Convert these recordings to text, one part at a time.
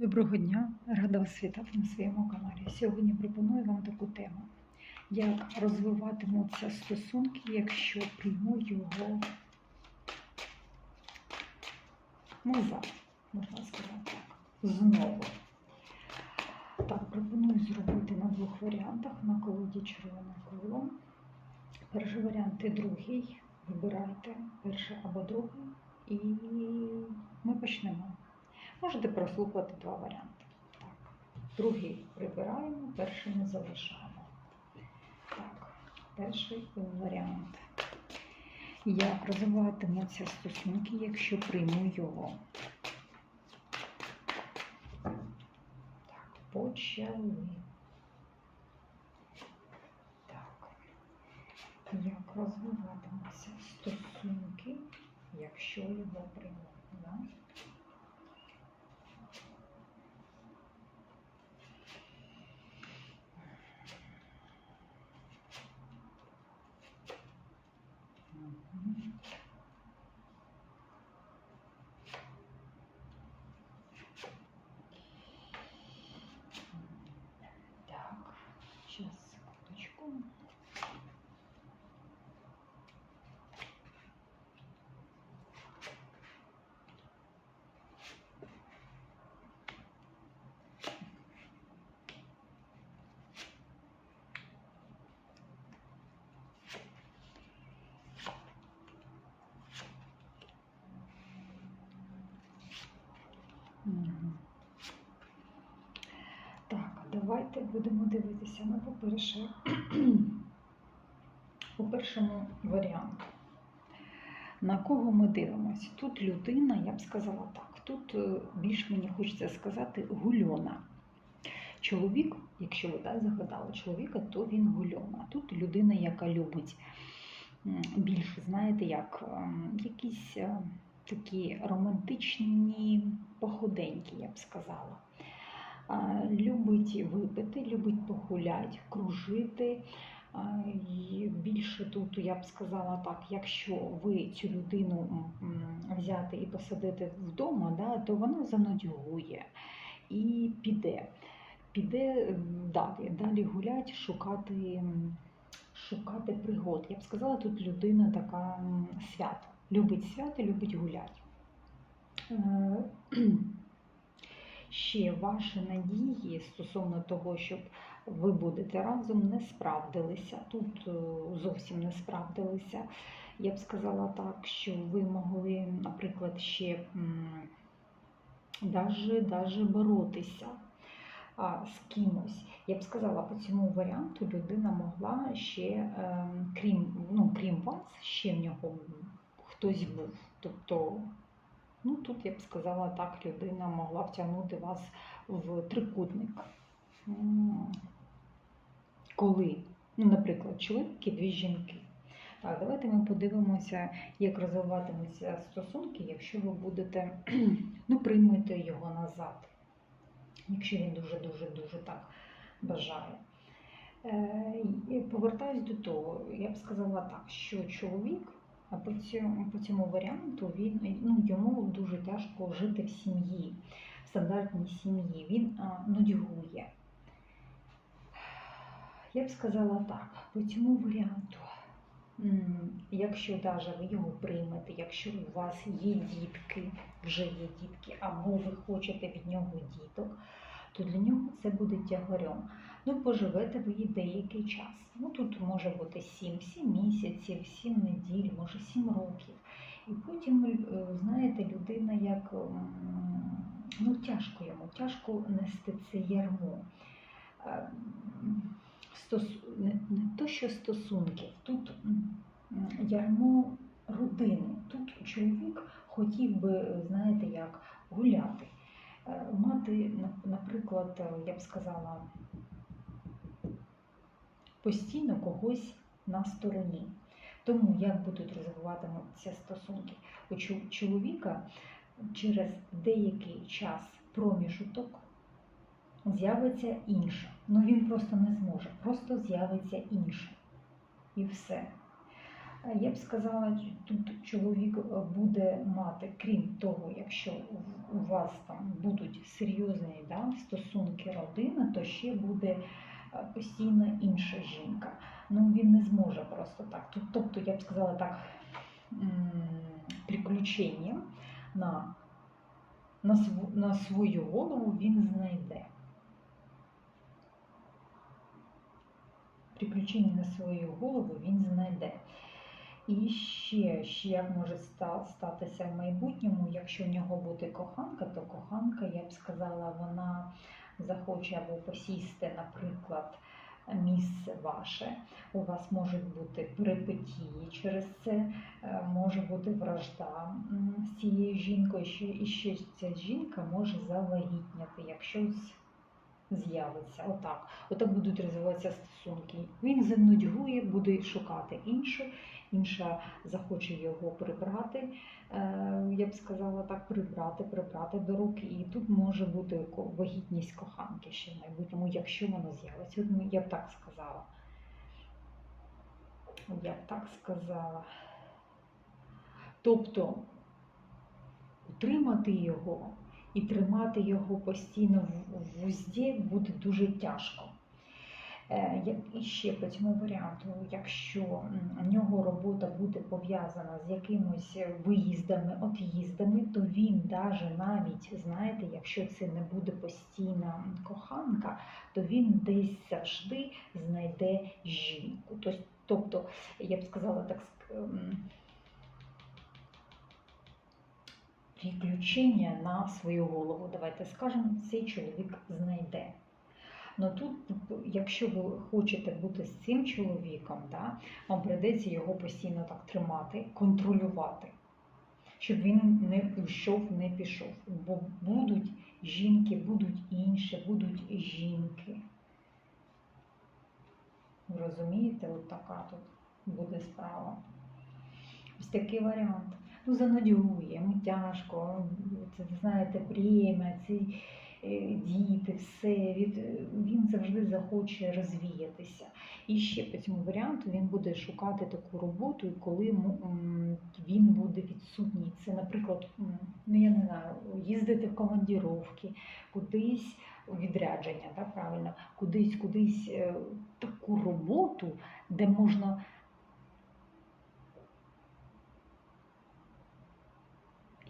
Доброго дня, рада вас вітати на своєму каналі. Сьогодні пропоную вам таку тему, як розвиватимуться стосунки, якщо прийму його назад, можна сказати так, знову. Так, пропоную зробити на двох варіантах на колоді червоне коло. Перший варіант і другий. Вибирайте перший або другий, і ми почнемо. Можете прослухати два варіанти. Так. Другий прибираємо, перший не залишаємо. Так, перший варіант. Як розвиватимуться стосунки, якщо прийму його? Так, почали. Так. Як розвиватимуться стосунки, якщо його прийму? Да? Мгм. Так, сейчас, секундочку. Мгм. Так, давайте будемо дивитися. Ну, по-перше, по першому варіанту. На кого ми дивимося? Тут людина, я б сказала так, тут е, більш мені хочеться сказати гульона. Чоловік, якщо ви так загадали чоловіка, то він гульона. Тут людина, яка любить більше, знаєте, як ем, якісь е, такі романтичні походеньки, я б сказала. Любить випити, любить погуляти, кружити. І більше тут я б сказала так, якщо ви цю людину взяти і посадити вдома, да, то вона занудьгує і піде. Піде далі, далі гулять, шукати, шукати пригод. Я б сказала, тут людина така м, свято. Любить свято, любить гуляти. Ще ваші надії стосовно того, щоб ви будете разом, не справдилися. Тут е, зовсім не справдилися. Я б сказала так, що ви могли, наприклад, ще даже, даже боротися а, з кимось. Я б сказала, по цьому варіанту людина могла ще, е, крім, ну, крім вас, ще в нього хтось був. Тобто, ну тут я б сказала так, людина могла втягнути вас в трикутник. Коли, ну, наприклад, чоловік і дві жінки. Так, давайте ми подивимося, як розвиватимуться стосунки, якщо ви будете, ну, приймете його назад, якщо він дуже-дуже дуже так бажає. Е, Повертаюсь до того, я б сказала так, що чоловік по цьому, по цьому варіанту він ну, йому дуже тяжко жити в сім'ї, в стандартній сім'ї. Він а, нудьгує. Я б сказала так, по цьому варіанту, якщо навіть ви його приймете, якщо у вас є дітки, вже є дітки, або ви хочете від нього діток, то для нього це буде тягарем. Ну, поживете ви і деякий час. Ну, тут може бути 7, 7 місяців, 7 неділь, може 7 років. І потім, е, знаєте, людина як ну, тяжко йому, тяжко нести це ярмо. Е, Стос... Не, то, що стосунків, тут ярмо родини. Тут чоловік хотів би, знаєте, як гуляти. Е, Мати, наприклад, я б сказала, постійно когось на стороні. Тому як будуть розвиватися стосунки? У чоловіка через деякий час проміжуток з'явиться інша. Ну він просто не зможе, просто з'явиться інша. І все. Я б сказала, тут чоловік е, буде мати, крім того, якщо у- вас там будуть серйозні да, стосунки родини, то ще буде постійно інша жінка. Ну він не зможе просто так. Тобто, я б сказала так, приключення на, на, св- на свою голову він знайде. Приключення на свою голову він знайде. І ще, ще як може статися в майбутньому, якщо в нього буде коханка, то коханка, я б сказала, вона захоче або посісти, наприклад, місце ваше. У вас можуть бути перипетії через це, е, може бути вражда з цією жінкою, і ще ця жінка може завагітняти, якщо з'явиться. Отак. Отак будуть розвиватися стосунки. Він занудьгує, буде шукати іншу, інша захоче його прибрати. е, Я б сказала так, прибрати, прибрати до рук. І тут може бути вагітність коханки ще в майбутньому, якщо вона з'явиться. Я б так сказала. Я б так сказала. Тобто утримати його і тримати його постійно в- вузді буде дуже тяжко. Е, І ще по цьому варіанту, якщо в нього робота буде пов'язана з якимось виїздами, от'їздами, то він даже навіть, знаєте, якщо це не буде постійна коханка, то він десь завжди знайде жінку. Тобто, я б сказала так, приключення на свою голову. Давайте скажемо, цей чоловік знайде. Ну тут, якщо ви хочете бути з цим чоловіком, да, вам прийдеться його постійно так тримати, контролювати, щоб він не йшов, не пішов. Бо будуть жінки, будуть інші, будуть жінки. Розумієте, от така тут буде справа. Ось такий варіант. Ну, занудьгує, йому тяжко, це, знаєте, премія, ці е, діти, все. Від, він завжди захоче розвіятися. І ще по цьому варіанту він буде шукати таку роботу, коли він буде відсутній. Це, наприклад, ну я не знаю, їздити в командіровки, кудись відрядження, так, правильно, кудись, кудись е, таку роботу, де можна.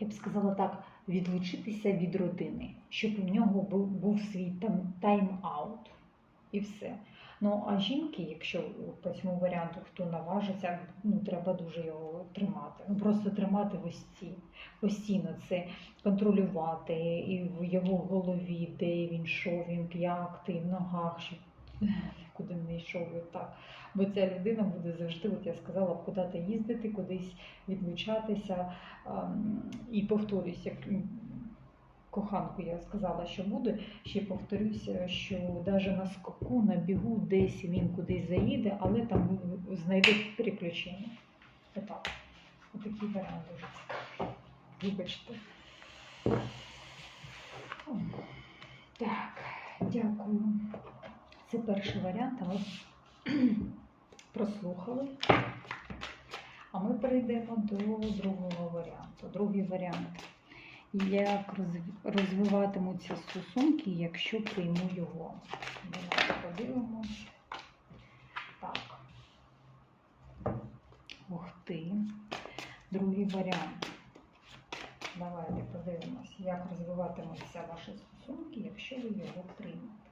Я б сказала так, відлучитися від родини, щоб у нього був, був свій там тайм-аут і все. Ну а жінки, якщо по цьому варіанту хто наважиться, ну треба дуже його тримати. Ну просто тримати в ості. Постійно це контролювати і в його голові, де він йшов, він як ти в ногах, щоб куди не йшов так. Бо ця людина буде завжди, от я сказала, куди їздити, кудись відлучатися. Ем, І повторюсь, як коханку я сказала, що буде, ще повторюся, що навіть на скаку, на бігу, десь він кудись заїде, але там знайде приключення. Отак. Отакий варіант дуже цікавий. Вибачте. Так, дякую. Це перший варіант, але прослухали. А ми перейдемо до другого варіанту. Другий варіант. Як розв- розвиватимуться стосунки, якщо прийму його. Давайте подивимось. Так. Ух ти. Другий варіант. Давайте подивимось, як розвиватимуться ваші стосунки, якщо ви його приймете.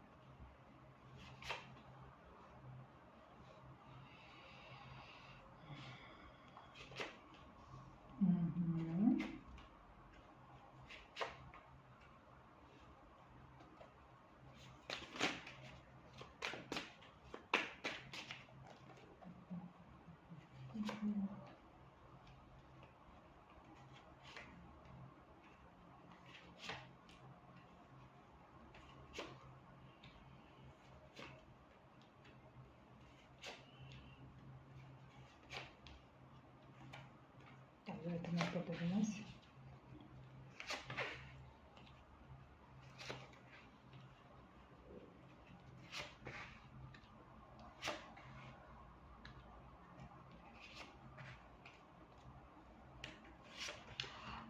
Давайте ми подивимось.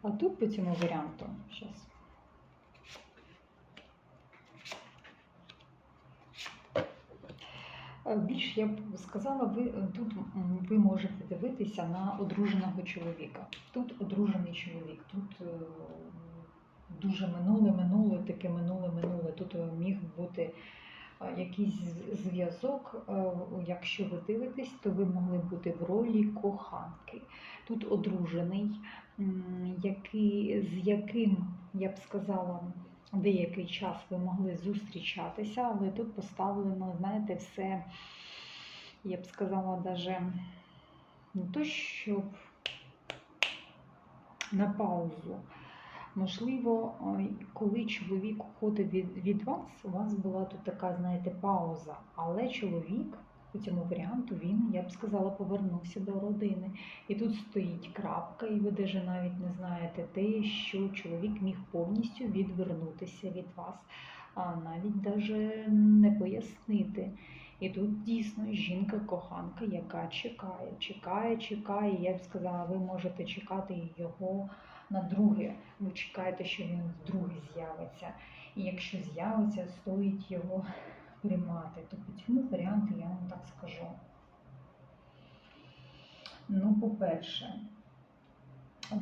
А тут по цьому варианту сейчас. Більш я б сказала, ви е, тут ви можете дивитися на одруженого чоловіка. Тут одружений чоловік, тут е, дуже минуле, минуле, таке минуле, минуле. Тут е, міг бути е, якийсь зв'язок. Е, Якщо ви дивитесь, то ви могли бути в ролі коханки. Тут одружений, який, з яким, я б сказала, деякий час ви могли зустрічатися, але тут поставлено, знаєте, все, я б сказала, даже не то, щоб на паузу. Можливо, коли чоловік уходив від, від вас, у вас була тут така, знаєте, пауза, але чоловік по цьому варіанту він, я б сказала, повернувся до родини. І тут стоїть крапка, і ви даже навіть не знаєте те, що чоловік міг повністю відвернутися від вас, а навіть даже не пояснити. І тут дійсно жінка-коханка, яка чекає, чекає, чекає. Я б сказала, ви можете чекати його на друге. Ви чекаєте, що він вдруге з'явиться. І якщо з'явиться, стоїть його приймати. То по цьому варіанту я вам так скажу. Ну, по-перше,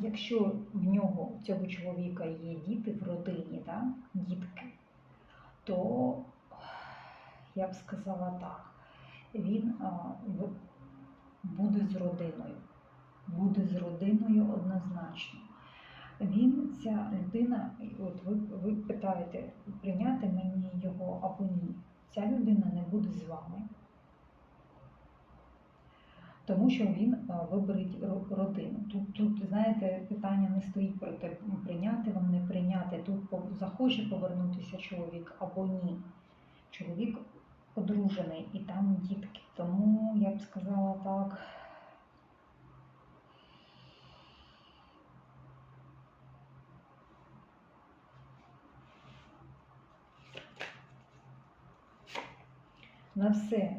якщо в нього, у цього чоловіка є діти в родині, да? дітки, то я б сказала так, він а, в- буде з родиною. Буде з родиною однозначно. Він, ця людина, от ви, ви питаєте, прийняти мені його або ні. Ця людина не буде з вами. Тому що він виберить вибереть родину. Тут, тут, знаєте, питання не стоїть про те, прийняти вам, не прийняти. Тут захоче повернутися чоловік або ні. Чоловік одружений і там дітки. Тому я б сказала так. На все,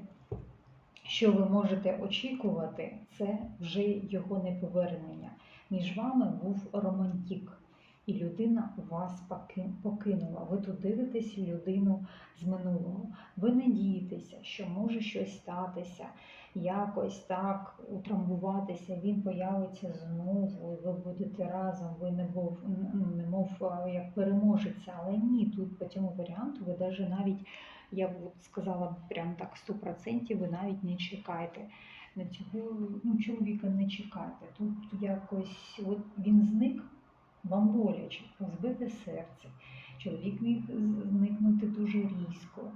що ви можете очікувати, це вже його неповернення. Між вами був романтик, і людина вас покинула. Ви тут дивитесь людину з минулого. Ви надієтеся, що може щось статися, якось так утрамбуватися, він появиться знову, і ви будете разом, ви не був немов як переможеться, але ні, тут по цьому варіанту ви даже навіть, я б сказала прям так 100%, ви навіть не чекаєте. На цього ну, чоловіка не чекайте. Тут якось от він зник, вам боляче, розбите серце. Чоловік міг зникнути дуже різко.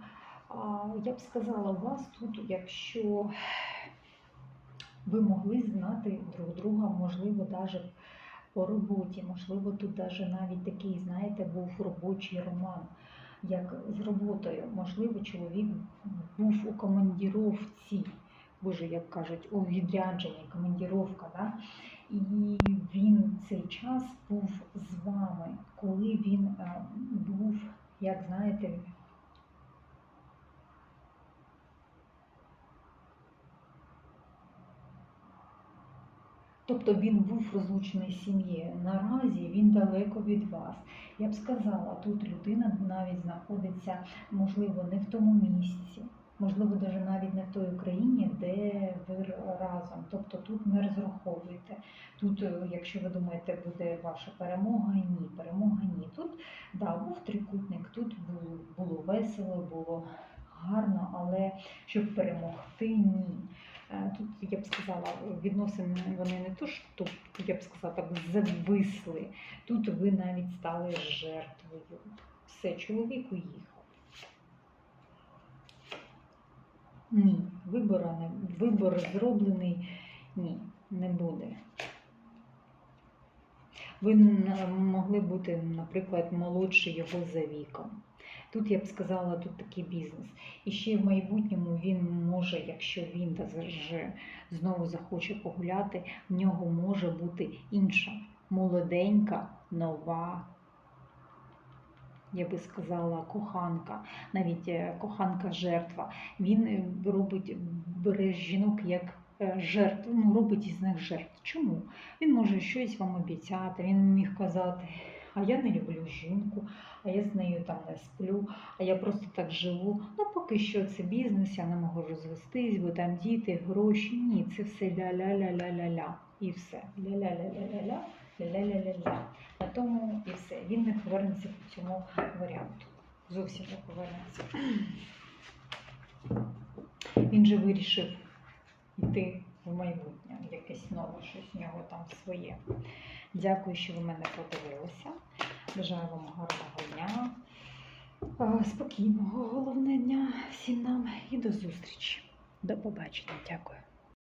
А я б сказала, у вас тут, якщо ви могли знати друг друга, можливо, навіть по роботі, можливо, тут навіть такий, знаєте, був робочий роман, як з роботою. Можливо, чоловік був у командіровці, боже, як кажуть, у відрядженні, командіровка, да? і він цей час був з вами, коли він е, був, як знаєте, Тобто він був розлучений з сім'єю. Наразі він далеко від вас. Я б сказала, тут людина навіть знаходиться, можливо, не в тому місці, можливо, навіть не в той Україні, де ви разом. Тобто тут не розраховуєте. Тут, е, якщо ви думаєте, буде ваша перемога, ні, перемога ні. Тут да, був трикутник, тут було, було весело, було гарно, але щоб перемогти, ні. Е, Тут я б сказала, відносини вони не то, тут, я б сказала, так зависли. Тут ви навіть стали жертвою. Все, чоловік уїхав. Ні, вибора не вибор зроблений. Ні, не буде. Ви могли бути, наприклад, молодші його за віком. Тут я б сказала, тут такий бізнес. І ще в майбутньому він може, якщо він даже знову захоче погуляти, в нього може бути інша, молоденька, нова, я би сказала, коханка, навіть е, коханка жертва. Він е, робить, бере жінок як е, жертв, ну, робить із них жертв. Чому? Він може щось вам обіцяти, він міг казати, а я не люблю жінку, а я з нею там не сплю, а я просто так живу. Ну, поки що це бізнес, я не можу розвестись, бо там діти, гроші. Ні, це все ля-ля-ля-ля-ля-ля. І все. Ля-ля-ля-ля-ля-ля, ля-ля-ля-ля-ля. На тому і все. Він не повернеться по цьому варіанту. Зовсім не повернеться. Він же вирішив йти в майбутнє, якесь нове, щось в нього там своє. Дякую, що ви мене подивилися. Бажаю вам гарного дня, е, спокійного головне дня всім нам і до зустрічі. До побачення. Дякую.